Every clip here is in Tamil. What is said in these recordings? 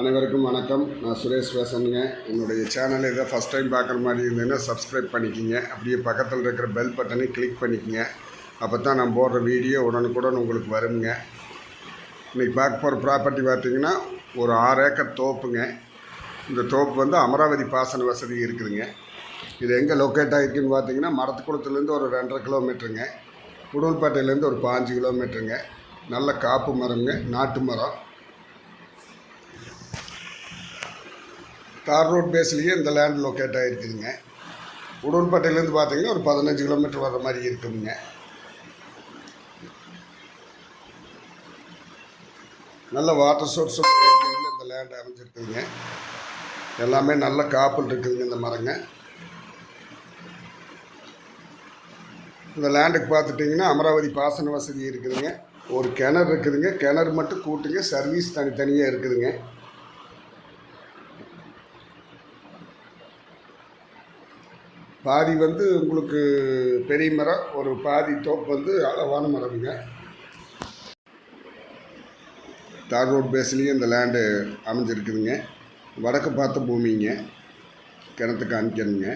அனைவருக்கும் வணக்கம். நான் சுரேஷ் பேசுறேங்க. என்னுடைய சேனலை இதை ஃபஸ்ட் டைம் பார்க்குற மாதிரி இருந்ததுன்னா சப்ஸ்கிரைப் பண்ணிக்கிங்க. அப்படியே பக்கத்தில் இருக்கிற பெல் பட்டனை கிளிக் பண்ணிக்கங்க. அப்போ தான் நான் போடுற வீடியோ உடனுக்குடன் உங்களுக்கு வருங்க. இன்றைக்கி பார்க்க போகிற ப்ராப்பர்ட்டி பார்த்தீங்கன்னா ஒரு ஆறு ஏக்கர் தோப்புங்க. இந்த தோப்பு வந்து அமராவதி பாசன வசதி இருக்குதுங்க. இது எங்கே லொக்கேட் ஆகிருக்குன்னு பார்த்தீங்கன்னா மரத்துக்குளத்துலேருந்து ஒரு ரெண்டரை கிலோமீட்டருங்க உடல்பேட்டையிலேருந்து ஒரு பாஞ்சு கிலோமீட்டருங்க நல்ல காப்பு மரங்க நாட்டு மரம். தார் ரோட் பேஸ்லேயே இந்த லேண்ட் லொக்கேட் ஆகிருக்குதுங்க உடன்பேட்டையிலேருந்து பார்த்தீங்கன்னா ஒரு பதினஞ்சு கிலோமீட்டர் வர்ற மாதிரி இருக்குதுங்க நல்ல வாட்டர் சோர்ஸ் இந்த லேண்ட் அமைஞ்சிருக்குதுங்க. எல்லாமே நல்ல காப்பல் இருக்குதுங்க இந்த மரங்க. இந்த லேண்டுக்கு பார்த்துட்டிங்கன்னா அமராவதி பாசன வசதி இருக்குதுங்க. ஒரு கிணறு இருக்குதுங்க. கிணறு மட்டும் கூட்டுங்க. சர்வீஸ் தனித்தனியாக இருக்குதுங்க. பாதி வந்து உங்களுக்கு பெரிய மரம் ஒரு பாதி தோப்பு வந்து அளவான மரம்ங்க. தார் ரோட் பேஸ்லேயும் இந்த லேண்டு அமைஞ்சிருக்குதுங்க. வடக்கு பார்த்த பூமிங்க. கிணத்து காமிக்கணுங்க.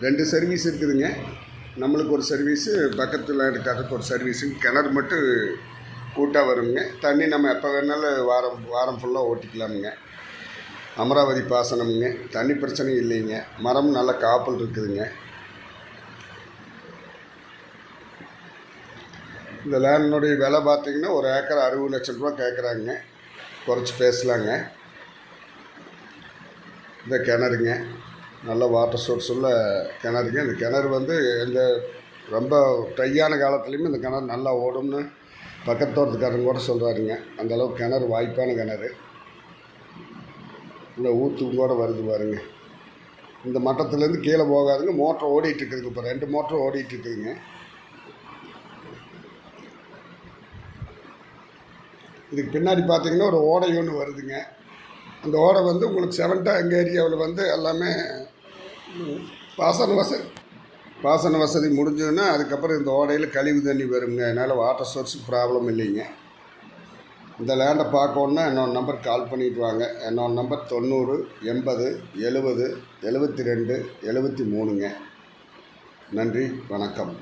ரெண்டு சர்வீஸ் இருக்குதுங்க. நம்மளுக்கு ஒரு சர்வீஸு பக்கத்தில் இருக்கிறதுக்கு ஒரு சர்வீஸுங்க கிணறு மட்டும் கூட்டாக வருங்க. தண்ணி நம்ம எப்போ வேணாலும் வாரம் வாரம் ஃபுல்லாக ஓட்டிக்கலாமுங்க. அமராவதி பாசனமுங்க. தண்ணி பிரச்சனை இல்லைங்க. மரம் நல்ல காப்பல் இருக்குதுங்க. இந்த லேண்டினுடைய விலை பார்த்திங்கன்னா ஒரு ஏக்கர் அறுபது லட்சம் ரூபா கேட்குறாங்க குறைச்சி பேசலாங்க. இந்த கிணறுங்க. நல்ல வாட்டர் சோர்ஸ் உள்ள கிணறுங்க. இந்த கிணறு வந்து இந்த ரொம்ப ட்ரையான காலத்துலேயுமே இந்த கிணறு நல்லா ஓடும்னு பக்கத்து தோட்டத்துக்காரங்க கூட சொல்கிறாருங்க அந்தளவுக்கு கிணறு வாய்ப்பான கிணறு. இல்லை ஊற்றுக்கும் கூட வருது பாருங்க. இந்த மட்டத்துலேருந்து கீழே போகாதுங்க. மோட்டர் ஓடிட்டுருக்குதுங்க. இப்போ ரெண்டு மோட்டர் ஓடிட்டுருக்குதுங்க. இதுக்கு பின்னாடி பார்த்தீங்கன்னா ஒரு ஓடை ஒன்று வருதுங்க. அந்த ஓடை வந்து உங்களுக்கு செவன்டா எங்கள் ஏரியாவில் வந்து எல்லாமே பாசன வசதி பாசன வசதி முடிஞ்சதுன்னா அதுக்கப்புறம் இந்த ஓடையில் கழிவு தண்ணி வருங்க. அதனால் வாட்டர் சோர்ஸுக்கு ப்ராப்ளம் இல்லைங்க. இந்த லேண்டை பார்க்கணுன்னா என்னோட நம்பர் கால் பண்ணிட்டு வாங்க. என்னோட நம்பர் தொண்ணூறு எண்பது எழுபது எழுபத்தி ரெண்டு எழுபத்தி மூணுங்க. நன்றி வணக்கம்.